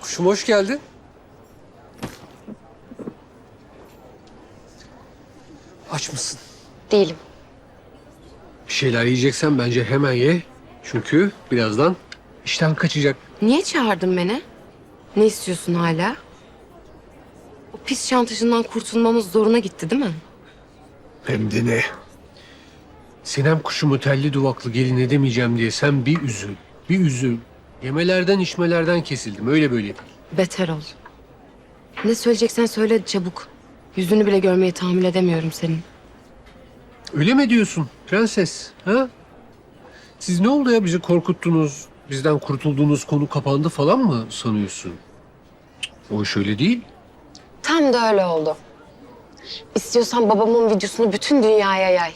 Kuşum hoş geldin. Aç mısın? Değilim. Bir şeyler yiyeceksen bence hemen ye. Çünkü birazdan işten kaçacak. Niye çağırdın beni? Ne istiyorsun hala? Pis şantajından kurtulmamız zoruna gitti değil mi? Hem de ne? Sinem kuşumu telli duvaklı gelin edemeyeceğim diye sen bir üzül, bir üzül. Yemelerden içmelerden kesildim öyle böyle. Beter ol. Ne söyleyeceksen söyle çabuk. Yüzünü bile görmeye tahammül edemiyorum senin. Öyle mi diyorsun prenses? Ha? Siz ne oldu ya bizi korkuttunuz, bizden kurtulduğunuz konu kapandı falan mı sanıyorsun? O iş öyle değil. Tam da öyle oldu. İstiyorsan babamın videosunu bütün dünyaya yay.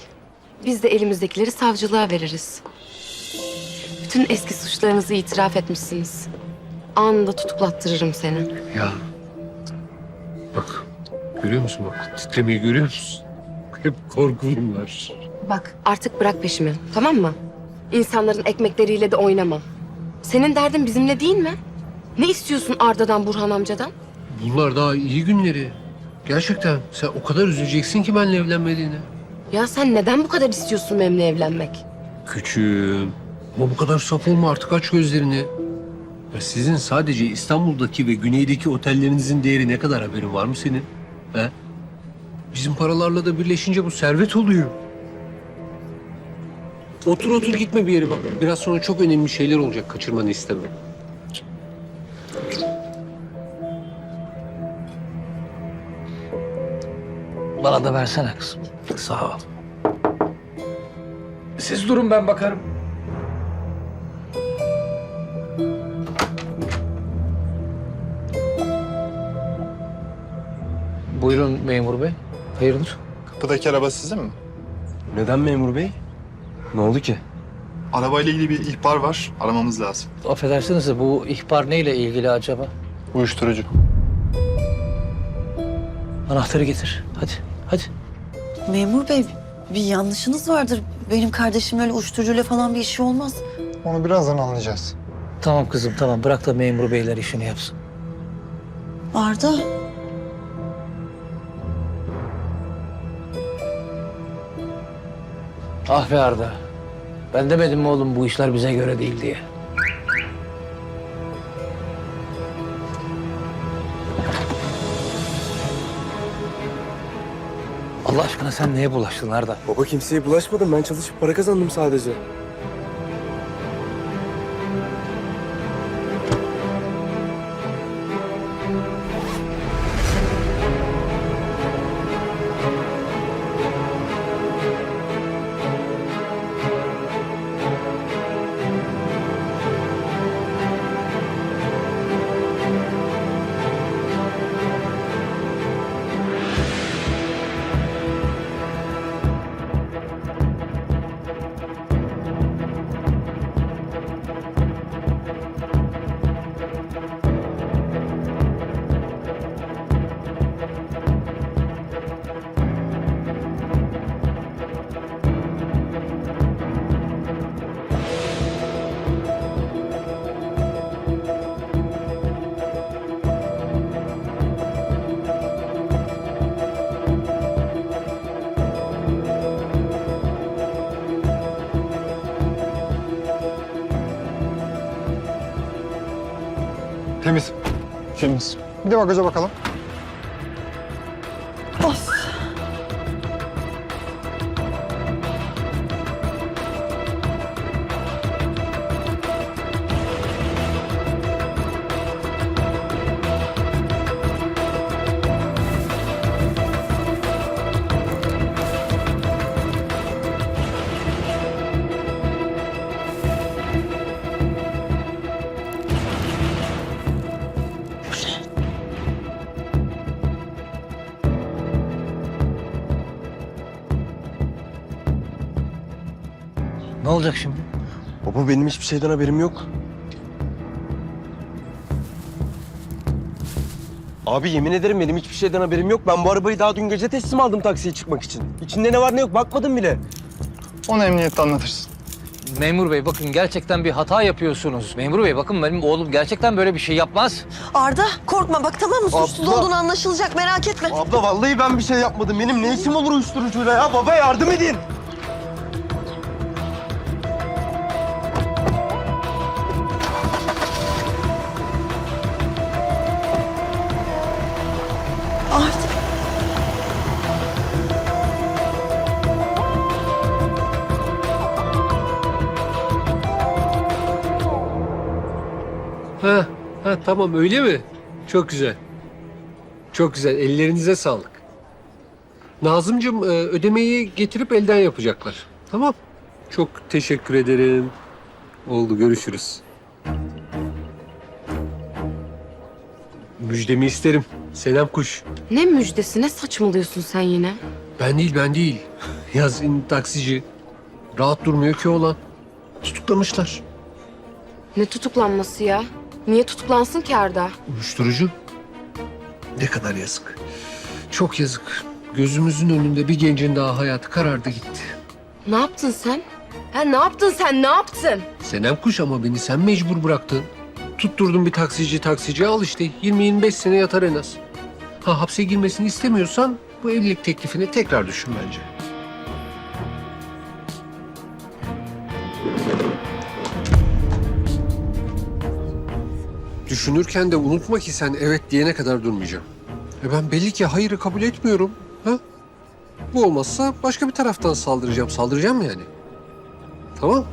Biz de elimizdekileri savcılığa veririz. Bütün eski suçlarınızı itiraf etmişsiniz. Anında tutuklattırırım seni. Ya bak görüyor musun bak titremeyi görüyor musun? Hep korkum var. Bak artık bırak peşimi tamam mı? İnsanların ekmekleriyle de oynama. Senin derdin bizimle değil mi? Ne istiyorsun Arda'dan Burhan amcadan? Bunlar daha iyi günleri. Gerçekten sen o kadar üzüleceksin ki benimle evlenmediğine. Ya sen neden bu kadar istiyorsun benimle evlenmek? Küçüğüm. Ama bu kadar saf olma artık aç gözlerini. Ya sizin sadece İstanbul'daki ve güneydeki otellerinizin değeri ne kadar haberin var mı senin? He? Bizim paralarla da birleşince bu servet oluyor. Otur otur gitme bir yere bak. Biraz sonra çok önemli şeyler olacak. Kaçırmanı istemem. Bana da versene kızım. Sağ ol. Siz durun ben bakarım. Buyurun memur bey. Hayırdır? Kapıdaki araba sizin mi? Neden memur bey? Ne oldu ki? Arabayla ilgili bir ihbar var. Aramamız lazım. Affedersiniz de bu ihbar neyle ilgili acaba? Uyuşturucu. Anahtarı getir. Hadi, hadi. Memur bey bir yanlışınız vardır. Benim kardeşim öyle uyuşturucuyla falan bir işi olmaz. Onu birazdan anlayacağız. Tamam kızım tamam. Bırak da memur beyler işini yapsın. Arda. Ah be Arda. Ben demedim mi oğlum bu işler bize göre değil diye. Allah aşkına sen neye bulaştın Arda? Baba kimseye bulaşmadım. Ben çalışıp para kazandım sadece. Temiz. Bir de bagaja bakalım. Olacak şimdi? Baba benim hiçbir şeyden haberim yok. Abi yemin ederim benim hiçbir şeyden haberim yok. Ben bu arabayı daha dün gece teslim aldım taksiye çıkmak için. İçinde ne var ne yok bakmadım bile. Onu emniyette anlatırsın. Memur bey bakın gerçekten bir hata yapıyorsunuz. Memur bey bakın benim oğlum gerçekten böyle bir şey yapmaz. Arda korkma bak tamam mı? Suçsuz Abla. olduğun anlaşılacak merak etme. Abla vallahi ben bir şey yapmadım. Benim ne işim olur uyuşturucuyla ya? Baba yardım edin. Ha, tamam öyle mi? Çok güzel. Çok güzel. Ellerinize sağlık. Nazımcığım e, ödemeyi getirip elden yapacaklar. Tamam. Çok teşekkür ederim. Oldu görüşürüz. Müjdemi isterim. Selam kuş. Ne müjdesi ne saçmalıyorsun sen yine? Ben değil ben değil. Yazın taksici. Rahat durmuyor ki olan. Tutuklamışlar. Ne tutuklanması ya? Niye tutuklansın ki Arda? Uyuşturucu. Ne kadar yazık. Çok yazık. Gözümüzün önünde bir gencin daha hayatı karardı gitti. Ne yaptın sen? Ha ne yaptın sen ne yaptın? Senem kuş ama beni sen mecbur bıraktın. Tutturdun bir taksici taksici al işte 20-25 sene yatar en az. Ha hapse girmesini istemiyorsan bu evlilik teklifini tekrar düşün bence. Düşünürken de unutma ki sen evet diyene kadar durmayacağım. E ben belli ki hayırı kabul etmiyorum. Ha? Bu olmazsa başka bir taraftan saldıracağım. Saldıracağım yani. Tamam.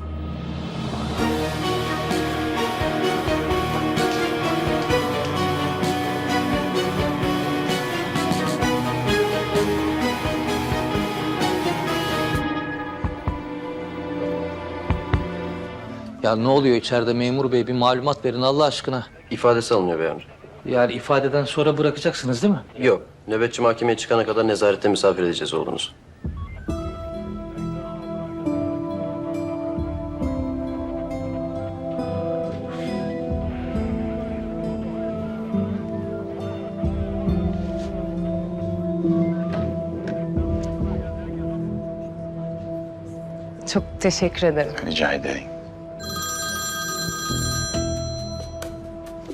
Ya ne oluyor içeride memur bey bir malumat verin Allah aşkına. İfadesi alınıyor bey amca. Yani ifadeden sonra bırakacaksınız değil mi? Yok. Nöbetçi mahkemeye çıkana kadar nezarette misafir edeceğiz oğlunuzu. Çok teşekkür ederim. Rica ederim.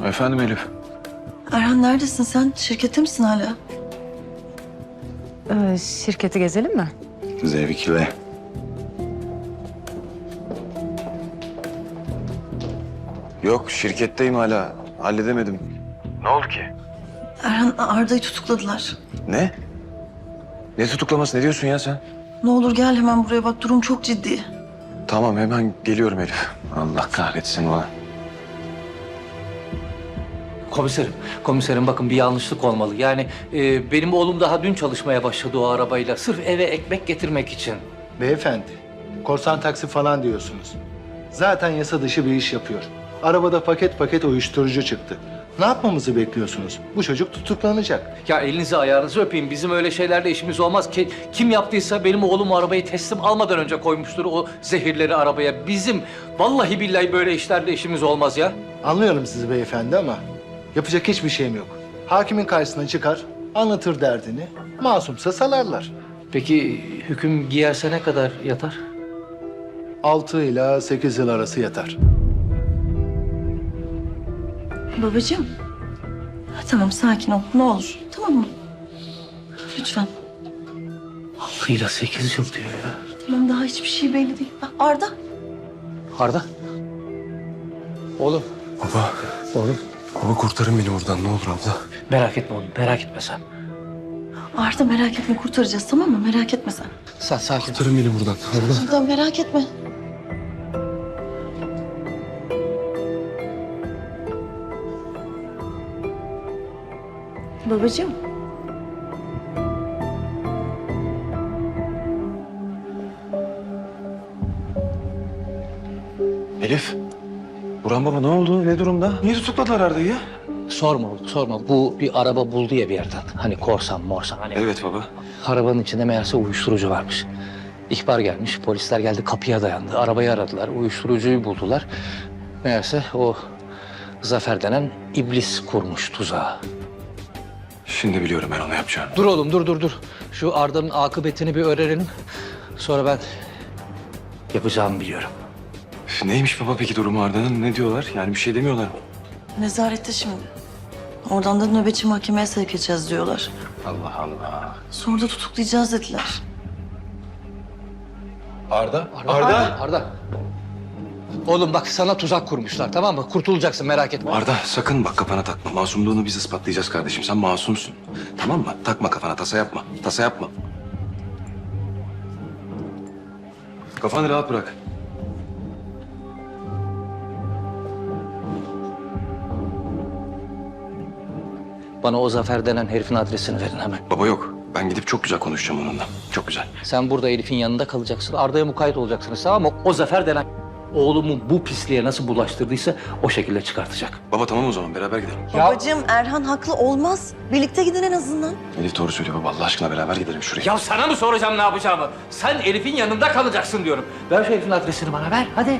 Efendim Elif. Erhan neredesin sen? Şirkette misin hala? Ee, şirketi gezelim mi? Zevkle. Yok şirketteyim hala. Halledemedim. Ne oldu ki? Erhan Arda'yı tutukladılar. Ne? Ne tutuklaması? Ne diyorsun ya sen? Ne olur gel hemen buraya bak durum çok ciddi. Tamam hemen geliyorum Elif. Allah kahretsin bana. Komiserim, komiserim bakın bir yanlışlık olmalı. Yani e, benim oğlum daha dün çalışmaya başladı o arabayla. Sırf eve ekmek getirmek için. Beyefendi, korsan taksi falan diyorsunuz. Zaten yasa dışı bir iş yapıyor. Arabada paket paket uyuşturucu çıktı. Ne yapmamızı bekliyorsunuz? Bu çocuk tutuklanacak. Ya elinizi ayağınızı öpeyim. Bizim öyle şeylerle işimiz olmaz. Ki, kim yaptıysa benim oğlum arabayı teslim almadan önce koymuştur o zehirleri arabaya. Bizim vallahi billahi böyle işlerle işimiz olmaz ya. Anlıyorum sizi beyefendi ama yapacak hiçbir şeyim yok. Hakimin karşısına çıkar, anlatır derdini. Masumsa salarlar. Peki hüküm giyerse ne kadar yatar? 6 ila 8 yıl arası yatar. Babacığım. Ha, tamam sakin ol ne olur. Tamam mı? Lütfen. Altıyla sekiz yıl diyor ya. Tamam daha hiçbir şey belli değil. Ha, Arda. Arda. Oğlum Baba. Oğlum. Baba kurtarın beni buradan ne olur abla. merak etme oğlum merak etme sen. Arda merak etme kurtaracağız tamam mı? Merak etme sen. Sen sakin ol. Kurtarın beni buradan abla. Arda merak etme. Babacığım. Elif. Burhan baba ne oldu? Ne durumda? Niye tutukladılar Arda'yı ya? Sorma oğlum sorma. Bu bir araba buldu ya bir yerden. Hani korsan morsan hani. Evet baba. Arabanın içinde meğerse uyuşturucu varmış. İhbar gelmiş, polisler geldi kapıya dayandı. Arabayı aradılar, uyuşturucuyu buldular. Meğerse o Zafer denen iblis kurmuş tuzağı. Şimdi biliyorum ben onu yapacağım. Dur oğlum dur dur dur. Şu Arda'nın akıbetini bir öğrenelim. Sonra ben yapacağımı biliyorum. Üf, Neymiş baba peki durumu Arda'nın? Ne diyorlar? Yani bir şey demiyorlar mı? Nezarette şimdi. Oradan da nöbetçi mahkemeye sevk edeceğiz diyorlar. Allah Allah. Sonra da tutuklayacağız dediler. Arda? Arda. Arda. Oğlum bak sana tuzak kurmuşlar tamam mı? Kurtulacaksın merak etme. Arda sakın bak kafana takma. Masumluğunu biz ispatlayacağız kardeşim. Sen masumsun. Tamam mı? Takma kafana. Tasa yapma. Tasa yapma. Kafanı rahat bırak. Bana o Zafer denen herifin adresini verin hemen. Baba yok. Ben gidip çok güzel konuşacağım onunla. Çok güzel. Sen burada Elif'in yanında kalacaksın. Arda'ya mukayyet olacaksınız tamam mı? O Zafer denen oğlumu bu pisliğe nasıl bulaştırdıysa o şekilde çıkartacak. Baba tamam o zaman beraber gidelim. Babacığım Erhan haklı olmaz. Birlikte gidin en azından. Elif doğru söylüyor baba. Allah aşkına beraber gidelim şuraya. Ya sana mı soracağım ne yapacağımı? Sen Elif'in yanında kalacaksın diyorum. Ver şu Elif'in adresini bana ver hadi.